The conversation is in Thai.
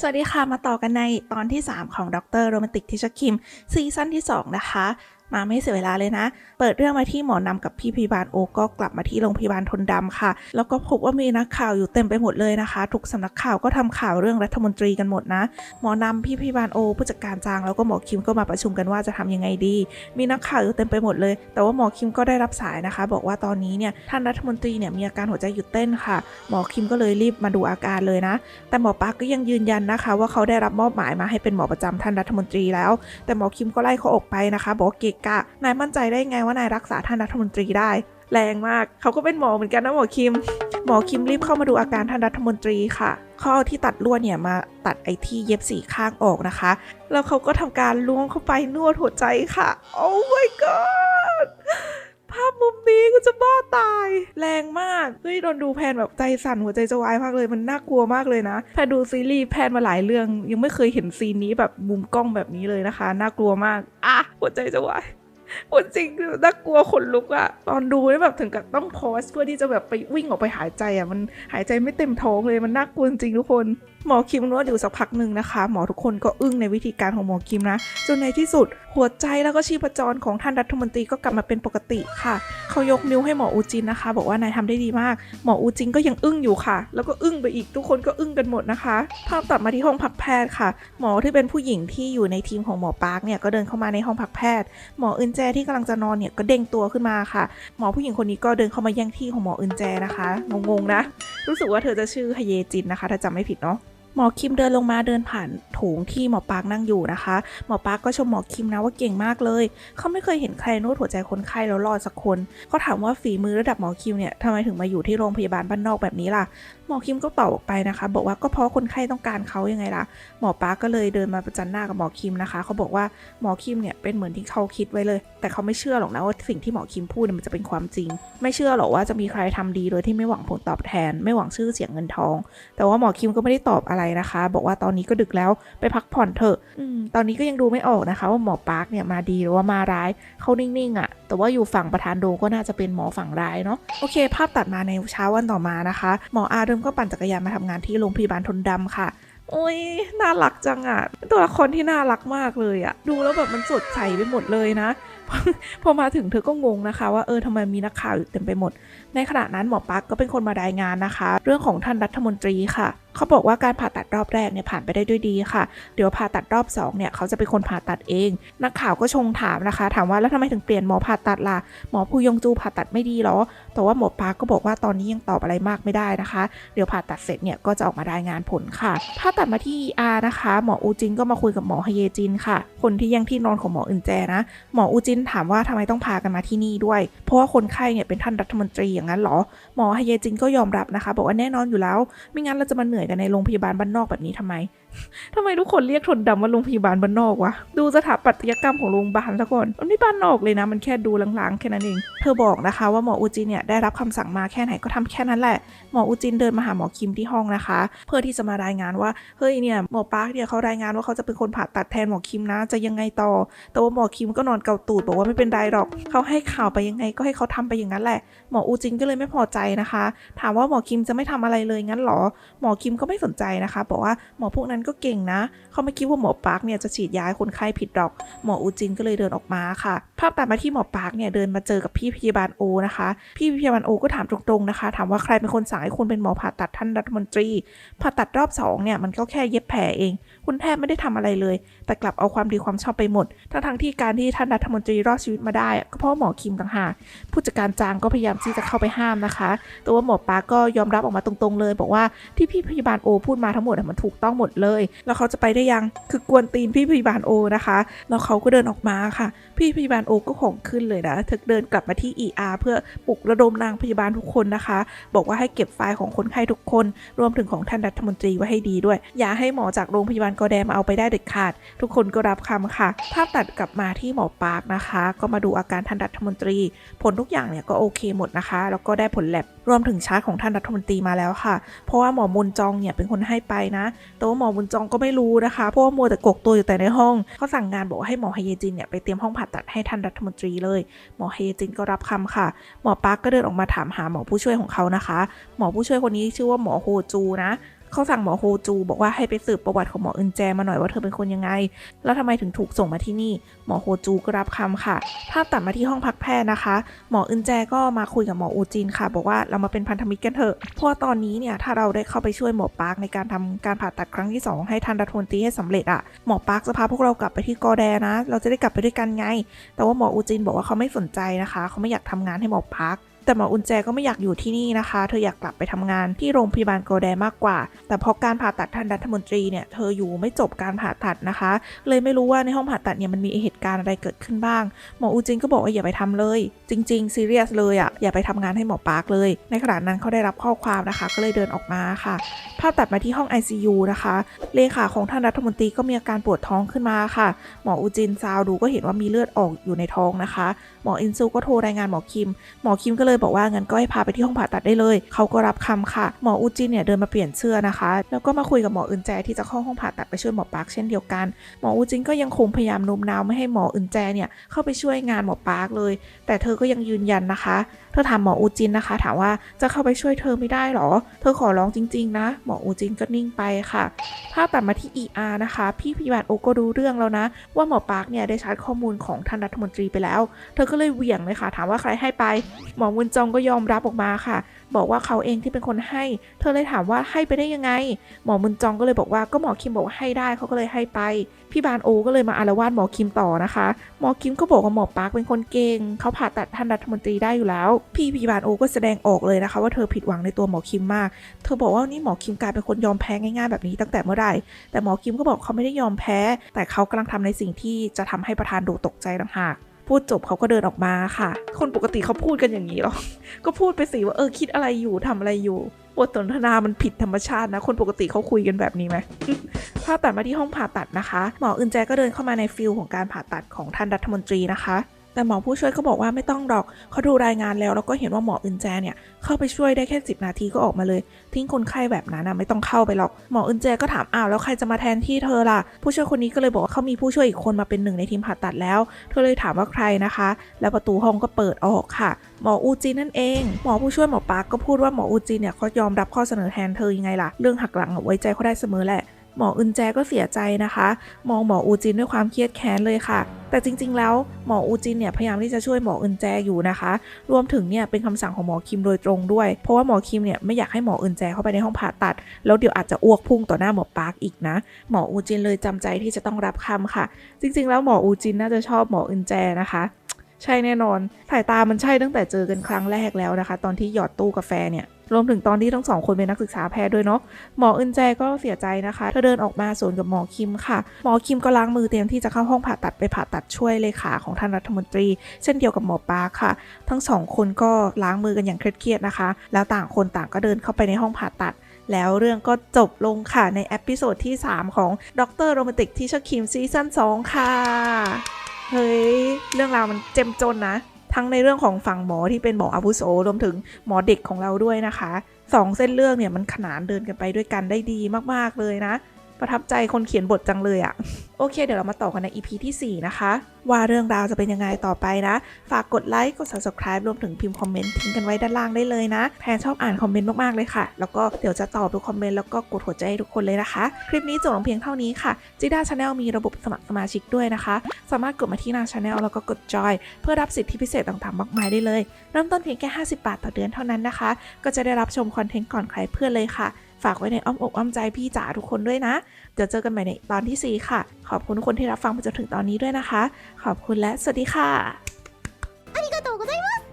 สวัสดีค่ะ มาต่อกันในตอนที่ 3 ของดรโรแมนติกทิชคิมซีซั่นที่ 2 นะคะ มาไม่เสียเวลาเลยนะ เปิดเรื่องมาที่หมอนำกับพี่พยาบาลโอก็กลับมาที่โรงพยาบาลทนดำค่ะ แล้วก็พบว่ามีนักข่าวอยู่เต็มไปหมดเลยนะคะ ทุกสำนักข่าวก็ทำข่าวเรื่องรัฐมนตรีกันหมดนะ หมอนำพี่พยาบาลโอผู้จัดการจางแล้วก็หมอคิมก็มาประชุมกันว่าจะทำยังไงดี มีนักข่าวอยู่เต็มไปหมดเลย แต่ว่าหมอคิมก็ได้รับสายนะคะ บอกว่าตอนนี้เนี่ยท่านรัฐมนตรีเนี่ยมีอาการหัวใจหยุดเต้นค่ะ หมอคิมก็เลยรีบมาดูอาการเลยนะ แต่หมอปาก็ยังยืนยันนะคะ ว่าเขาได้รับมอบหมายมาให้เป็นหมอประจำท่านรัฐมนตรีแล้ว แต่หมอคิมก็ไล่เขาออกไปนะคะ บอกเกกะ นายมั่นใจได้ไงว่านายรักษาท่านรัฐมนตรีได้ แรงมาก เขาก็เป็นหมอเหมือนกันนะหมอคิม หมอคิมรีบเข้ามาดูอาการท่านรัฐมนตรีค่ะเขาเอาที่ตัดลวดเนี่ยมาตัดไอ้ที่เย็บสีข้างออกนะคะ แล้วเขาก็ทำการล้วงเข้าไปนวดหัวใจค่ะ โอ้ my god ภาพมุมนี้ก็จะบ้าตาย แรงมากเฮ้ยโดนดูแพนแบบใจสั่นหัวใจจะวายมากเลยมันน่ากลัวมากเลยนะแพนดูซีรีส์แพนมาหลายเรื่อง ยังไม่เคยเห็นซีนนี้แบบมุมกล้องแบบนี้เลยนะคะ น่ากลัวมากอะหัวใจจะวาย ปวดจริงน่ากลัวขนลุกอะตอนดูนี่แบบถึงกับต้องพอสเพื่อที่จะแบบไปวิ่งออกไปหายใจอะมันหายใจไม่เต็มท้องเลยมันน่ากลัวจริงทุกคนหมอคิมนวดอยู่สักพักหนึ่งนะคะ หมอทุกคนก็อึ้งในวิธีการของหมอคิมนะ จนในที่สุดหัวใจแล้วก็ชีพจรของท่านรัฐมนตรีก็กลับมาเป็นปกติค่ะ เขายกนิ้วให้หมออูจินนะคะ บอกว่านายทำได้ดีมาก หมออูจินก็ยังอึ้งอยู่ค่ะ แล้วก็อึ้งไปอีกทุกคนก็อึ้งกันหมดนะคะภาพตัดมาที่ห้องพักแพทย์ค่ะ หมอที่เป็นผู้หญิงที่อยู่ในทีมของหมอปาร์คเนี่ยก็เดินเข้ามาในห้องพักแพทย์ หมออึนแจที่กำลังจะนอนเนี่ยก็เด้งตัวขึ้นมาค่ะ หมอผู้หญิงคนนี้ก็เดินเข้ามาแย่งที่ของหมออึนแจนะคะ งงๆนะ รู้สึกว่าเธอจะชื่อฮเยจินนะคะ ถ้าจำไม่ผิดเนาะ หมอคิมเดินลงมาเดินผ่านโถงที่หมอปาร์คนั่งอยู่นะคะ หมอปาร์คก็ชมหมอคิมนะว่าเก่งมากเลย เขาไม่เคยเห็นใครนวดหัวใจคนไข้แล้วรอดสักคนเขาถามว่าฝีมือระดับหมอคิมเนี่ยทำไมถึงมาอยู่ที่โรงพยาบาลบ้านนอกแบบนี้ล่ะ หมอคิมก็ตอบออกไปนะคะ บอกว่าก็เพราะคนไข้ต้องการเขายังไงล่ะ หมอปาร์คก็เลยเดินมาประจันหน้ากับหมอคิมนะคะ เขาบอกว่าหมอคิมเนี่ยเป็นเหมือนที่เขาคิดไว้เลย แต่เขาไม่เชื่อหรอกนะว่าสิ่งที่หมอคิมพูดเนี่ยมันจะเป็นความจริง ไม่เชื่อหรอกว่าจะมีใครทำดีโดยที่ไม่หวังผลตอบแทน ไม่หวังชื่อเสียงเงินทอง แต่ว่าหมอคิมก็ไม่ได้ตอบอะไรนะคะ บอกว่าตอนนี้ก็ดึกแล้วไปพักผ่อนเถอะอตอนนี้ก็ยังดูไม่ออกนะคะ ว่าหมอปาร์คเนี่ยมาดีหรือว่ามาร้ายเขานิ่งๆอะ่ะ แต่ว่าอยู่ฝั่งประธานโดก็น่าจะเป็นหมอฝั่งร้ายเนาะโอเค ภาพตัดมาในเช้าวันต่อมานะคะ หมออาเดิมก็ปั่นจักรยานมาทำงานที่โรงพยาบาลทนดำค่ะโอ้ย น่ารักจังอะเป็นตัวละครที่น่ารักมากเลยอะ ดูแล้วแบบมันสดใสไปหมดเลยนะ พอมาถึงเธอก็งงนะคะ ว่าเออทำไมมีนักข่าวอยู่เต็มไปหมด ในขณะนั้นหมอปักก็เป็นคนมารายงานนะคะ เรื่องของท่านรัฐมนตรีค่ะ เขาบอกว่าการผ่าตัดรอบแรกเนี่ยผ่านไปได้ด้วยดีค่ะ เดี๋ยวผ่าตัดรอบ2เนี่ยเขาจะเป็นคนผ่าตัดเอง นักข่าวก็ชงถามนะคะ ถามว่าแล้วทำไมถึงเปลี่ยนหมอผ่าตัดล่ะ หมอผู้ยงจูผ่าตัดไม่ดีหรอ แต่ว่าหมอปาก็บอกว่าตอนนี้ยังตอบอะไรมากไม่ได้นะคะ เดี๋ยวผ่าตัดเสร็จเนี่ยก็จะออกมารายงานผลค่ะภาตัดมาที่ ER นะคะ หมออูจินก็มาคุยกับหมอฮเยจินค่ะ คนที่ยังที่นอนของหมออึนแจนะ หมออูจินถามว่าทำไมต้องพากันมาที่นี่ด้วย เพราะว่าคนไข้เนี่ยเป็นท่านรัฐมนตรีอย่างนั้นเหรอ หมอฮเยจินก็ยอมรับนะคะ บอกว่าแน่นอนอยู่แล้ว ไม่งั้นเราจะมาเหนื่อยกันในโรงพยาบาลบ้านนอกแบบนี้ทำไม ทำไมทุกคนเรียกทนดำว่าโรงพยาบาลบ้านนอกวะ ดูสถาปัตยกรรมของโรงพยาบาลซะก่อน มันไม่บ้านนอกเลยนะ มันแค่ดูลางๆแค่นั้นเอง เธอบอกนะคะว่าหมออูจินเนี่ยได้รับคำสั่งมาแค่ไหนก็ทำแค่นั้นแหละ หมออูจินเดินมาหาหมอคิมที่ห้องนะคะ เพื่อที่จะมารายงานว่า เฮ้ยเนี่ยหมอปาร์คเนี่ยเขารายงานว่าเขาจะเป็นคนผ่าตัดแทนหมอคิมนะ จะยังไงต่อ แต่ว่าหมอคิมก็นอนเกาตูดบอกว่าไม่เป็นไรหรอก เขาให้ข่าวไปยังไงก็ให้เขาทำไปอย่างนั้นแหละ หมออูจินก็เลยไม่พอใจนะคะ ถามว่าหมอคิมจะไม่ทำอะไรเลยงั้นหรอ หมอคิมก็ไม่สนใจนะคะ บอกว่าหมอพวกนั้นก็เก่งนะ เขาไม่คิดว่าหมอปาร์คเนี่ยจะฉีดยาคนไข้ผิดหรอก หมออูจินก็เลยเดินออกมาค่ะ ภาพตัดมาที่หมอปาร์คเนี่ยเดินมาเจอกับพี่พยาบาลโอนะคะ พี่พยาบาลโอก็ถามตรงๆนะคะ ถามว่าใครเป็นคนสั่งให้คุณเป็นหมอผ่าตัดท่านรัฐมนตรี ผ่าตัดรอบสองเนี่ยมันก็แค่เย็บแผลเอง คุณแทบไม่ได้ทำอะไรเลย แต่กลับเอาความดีความชอบไปหมด ทั้งๆที่การที่ท่านรัฐมนตรีรอดชีวิตมาได้ก็เพราะหมอคิมต่างหาก ผู้จัดการจางก็พยายามที่จะเข้าไปห้ามนะคะ แต่ว่าหมอปาร์กก็ยอมรับออกมาตรงๆเลย บอกว่าที่พี่พยาบาลโอพูดมาทั้งหมดมันถูกต้องหมดเลยแล้วเขาจะไปได้ยัง คือกวนตีนพี่พยาบาลโอนะคะ แล้วเขาก็เดินออกมาค่ะ พี่พยาบาลโอก็ของขึ้นเลยนะเธอเดินกลับมาที่ ER เพื่อปลุกระดมนางพยาบาลทุกคนนะคะ บอกว่าให้เก็บไฟล์ของคนไข้ทุกคน รวมถึงของท่านรัฐมนตรีไว้ให้ดีด้วย อย่าให้หมอจากโรงพยาบาลกอแดมาเอาไปได้เด็ดขาด ทุกคนก็รับคำค่ะ ภาพตัดกลับมาที่หมอปาร์คนะคะ ก็มาดูอาการท่านรัฐมนตรี ผลทุกอย่างเนี่ยก็โอเคหมดนะคะ แล้วก็ได้ผลแลบรวมถึงชาร์ตของท่านรัฐมนตรีมาแล้วค่ะ เพราะว่าหมอมุนจองเนี่ยเป็นคนให้ไปนะ แต่ว่าหมอมุนจองก็ไม่รู้นะคะ เพราะว่ามัวแต่กกตัวอยู่แต่ในห้องเขาสั่งงานบอกว่าให้หมอฮเยจินเนี่ยไปเตรียมห้องผ่าตัดให้ท่านรัฐมนตรีเลย หมอฮเยจินก็รับคำค่ะ หมอปาร์กก็เดินออกมาถามหาหมอผู้ช่วยของเขานะคะ หมอผู้ช่วยคนนี้ชื่อว่าหมอโฮจูนะ เขาสั่งหมอโฮจู บอกว่าให้ไปสืบประวัติของหมออึนแจมาหน่อยว่าเธอเป็นคนยังไง แล้วทำไมถึงถูกส่งมาที่นี่ หมอโฮจูก็รับคำค่ะ ภาพตัดมาที่ห้องพักแพทย์นะคะ หมออึนแจก็มาคุยกับหมออูจินค่ะ บอกว่าเรามาเป็นพันธมิตรกันเถอะ เพราะตอนนี้เนี่ยถ้าเราได้เข้าไปช่วยหมอปาร์คในการทำการผ่าตัดครั้งที่สองให้ทันรัฐมนตรีให้สำเร็จอะหมอปาร์คจะพาพวกเรากลับไปที่กอแดนะ เราจะได้กลับไปด้วยกันไง แต่ว่าหมออูจินบอกว่าเขาไม่สนใจนะคะ เขาไม่อยากทำงานให้หมอปาร์ค แต่หมออุนแจก็ไม่อยากอยู่ที่นี่นะคะ เธออยากกลับไปทำงานที่โรงพยาบาลโกแดมากกว่า แต่พอการผ่าตัดท่านรัฐมนตรีเนี่ยเธออยู่ไม่จบการผ่าตัดนะคะ เลยไม่รู้ว่าในห้องผ่าตัดเนี่ยมันมีเหตุการณ์อะไรเกิดขึ้นบ้าง หมออูจินก็บอกว่าอย่าไปทำเลย จริงๆซีเรียสเลยอะ่ะอย่าไปทำงานให้หมอปาร์คเลย ในขณะนั้นเขาได้รับข้อความนะคะ ก็เลยเดินออกมาค่ะ ภาพตัดมาที่ห้อง ICU นะคะ เลขาของท่านรัฐมนตรีก็มีอาการปวดท้องขึ้นมาค่ะ หมออูจินซาวดูก็เห็นว่ามีเลือดออกอยู่ในท้องนะคะ หมออินซูก็โทรรายงานหมอคิม หมอคิมก็เลยบอกว่างั้นก็ให้พาไปที่ห้องผ่าตัดได้เลย เขาก็รับคำค่ะ หมออูจินเนี่ยเดินมาเปลี่ยนเสื้อนะคะ แล้วก็มาคุยกับหมออึนแจที่จะเข้าห้องผ่าตัดไปช่วยหมอปาร์คเช่นเดียวกัน หมออูจินก็ยังคงพยายามโน้มน้าวไม่ให้หมออึนแจเนี่ยเข้าไปช่วยงานหมอปาร์คเลย แต่เธอก็ยังยืนยันนะคะ เธอถามหมออูจินนะคะ ถามว่าจะเข้าไปช่วยเธอไม่ได้หรอ เธอขอร้องจริง ๆ นะ หมออูจินก็นิ่งไปค่ะ ภาพตัดมาที่ ER นะคะ พี่พยาบาลโอก็รู้เรื่องแล้วนะ ว่าหมอปาร์คเนี่ยได้ชาร์จข้อมูลของท่านรัฐมนตรีไปแล้ว เธอก็เลยเหวี่ยงเลยค่ะ ถามว่าใครให้ไป หมอมุนนจองก็ยอมรับออกมาค่ะ บอกว่าเขาเองที่เป็นคนให้ เธอเลยถามว่าให้ไปได้ยังไง หมอมุนจองก็เลยบอกว่าก็หมอคิมบอกว่าให้ได้เขาก็เลยให้ไป พี่บานโอก็เลยมาอารวาสหมอคิมต่อนะคะ หมอคิมก็บอกว่าหมอปาร์คเป็นคนเก่งเขาผ่าตัดท่านรัฐมนตรีได้อยู่แล้ว พี่พยาบาลโอก็แสดงออกเลยนะคะ ว่าเธอผิดหวังในตัวหมอคิมมาก เธอบอกว่านี่หมอคิมกลายเป็นคนยอมแพ้ง่ายๆแบบนี้ตั้งแต่เมื่อไหร่ แต่หมอคิมก็บอกเขาไม่ได้ยอมแพ้ แต่เขากำลังทำในสิ่งที่จะทำให้ประธานดูตกใจต่างหาก พูดจบเขาก็เดินออกมาค่ะ คนปกติเขาพูดกันอย่างนี้หรอ ก็พูดไปสิว่าเออคิดอะไรอยู่ทำอะไรอยู่บทสนทนามันผิดธรรมชาตินะ คนปกติเขาคุยกันแบบนี้ไหมภาพตัดมาที่ห้องผ่าตัดนะคะ หมออึนแจก็เดินเข้ามาในฟิลของการผ่าตัดของท่านรัฐมนตรีนะคะ แต่หมอผู้ช่วยก็บอกว่าไม่ต้องหรอกเขาดูรายงานแล้วแล้วก็เห็นว่าหมออึนแจเนี่ยเข้าไปช่วยได้แค่ 10 นาทีก็ออกมาเลย ทิ้งคนไข้แบบนั้นนะไม่ต้องเข้าไปหรอกหมออึนแจก็ถามอ้าวแล้วใครจะมาแทนที่เธอล่ะ ผู้ช่วยคนนี้ก็เลยบอกว่าเขามีผู้ช่วยอีกคนมาเป็นหนึ่งในทีมผ่าตัดแล้ว เธอเลยถามว่าใครนะคะ แล้วประตูห้องก็เปิดออกค่ะ หมออูจินนั่นเองหมอผู้ช่วยหมอปาร์คก็พูดว่าหมออูจินเนี่ยเขายอมรับข้อเสนอแทนเธอยังไงล่ะเรื่องหักหลังอะไว้ใจเขาได้เสมอแหละ หมออึนแจก็เสียใจนะคะ มองหมออูจินด้วยความเครียดแค้นเลยค่ะ แต่จริง ๆ แล้วหมออูจินเนี่ยพยายามที่จะช่วยหมออึนแจอยู่นะคะ รวมถึงเนี่ยเป็นคำสั่งของหมอคิมโดยตรงด้วย เพราะว่าหมอคิมเนี่ยไม่อยากให้หมออึนแจเข้าไปในห้องผ่าตัด แล้วเดี๋ยวอาจจะอ้วกพุ่งต่อหน้าหมอปาร์คอีกนะ หมออูจินเลยจำใจที่จะต้องรับคำค่ะ จริง ๆ แล้วหมออูจินน่าจะชอบหมออึนแจนะคะ ใช่แน่นอน สายตามันใช่ตั้งแต่เจอกันครั้งแรกแล้วนะคะ ตอนที่หยอดตู้กาแฟเนี่ยรวมถึงตอนที่ทั้งสองคนเป็นนักศึกษาแพทย์ด้วยเนาะหมออึนแจก็เสียใจนะคะเธอเดินออกมาสวนกับหมอคิมค่ะ หมอคิมก็ล้างมือเตรียมที่จะเข้าห้องผ่าตัดไปผ่าตัดช่วยเลขาของท่านรัฐมนตรี เช่นเดียวกับหมอปาร์คค่ะ ทั้งสองคนก็ล้างมือกันอย่างเครียดๆนะคะ แล้วต่างคนต่างก็เดินเข้าไปในห้องผ่าตัดแล้วเรื่องก็จบลงค่ะในเอพิโซดที่ 3 ของดรโรแมนติกที่ชอคิมซีซั่น2ค่ะ เฮ้ย เรื่องราวมันเจ็มจนนะ ทั้งในเรื่องของฝั่งหมอที่เป็นหมออาวุโสรวมถึงหมอเด็กของเราด้วยนะคะสองเส้นเรื่องเนี่ยมันขนานเดินกันไปด้วยกันได้ดีมากๆเลยนะ ประทับใจคนเขียนบทจังเลยอะโอเค เดี๋ยวเรามาต่อกันใน EP ที่ 4 นะคะ ว่าเรื่องราวจะเป็นยังไงต่อไปนะ ฝากกดไลค์กด subscribe รวมถึงพิมพ์คอมเมนต์ทิ้งกันไว้ด้านล่างได้เลยนะแพนชอบอ่านคอมเมนต์มากๆเลยค่ะ แล้วก็เดี๋ยวจะตอบทุกคอมเมนต์แล้วก็กดหัวใจให้ทุกคนเลยนะคะ คลิปนี้จบลงเพียงเท่านี้ค่ะจิด้าชาแนลมีระบบสมัครสมาชิกด้วยนะคะ สามารถกดมาที่หน้าชาแนลแล้วก็กดจอยเพื่อรับสิทธิพิเศษต่างๆมากมายได้เลยเริ่มต้นเพียงแค่ 50 บาทต่อเดือนเท่านั้นนะคะ ก็จะได้รับชมคอนเทนต์ก่อนใครเพื่อนเลยค่ะ ฝากไว้ในอ้อมอกอ้อมใจพี่จ๋าทุกคนด้วยนะ เดี๋ยวเจอกันใหม่ในตอนที่ 4 ค่ะ ขอบคุณทุกคนที่รับฟังมาจนถึงตอนนี้ด้วยนะคะ ขอบคุณและสวัสดีค่ะ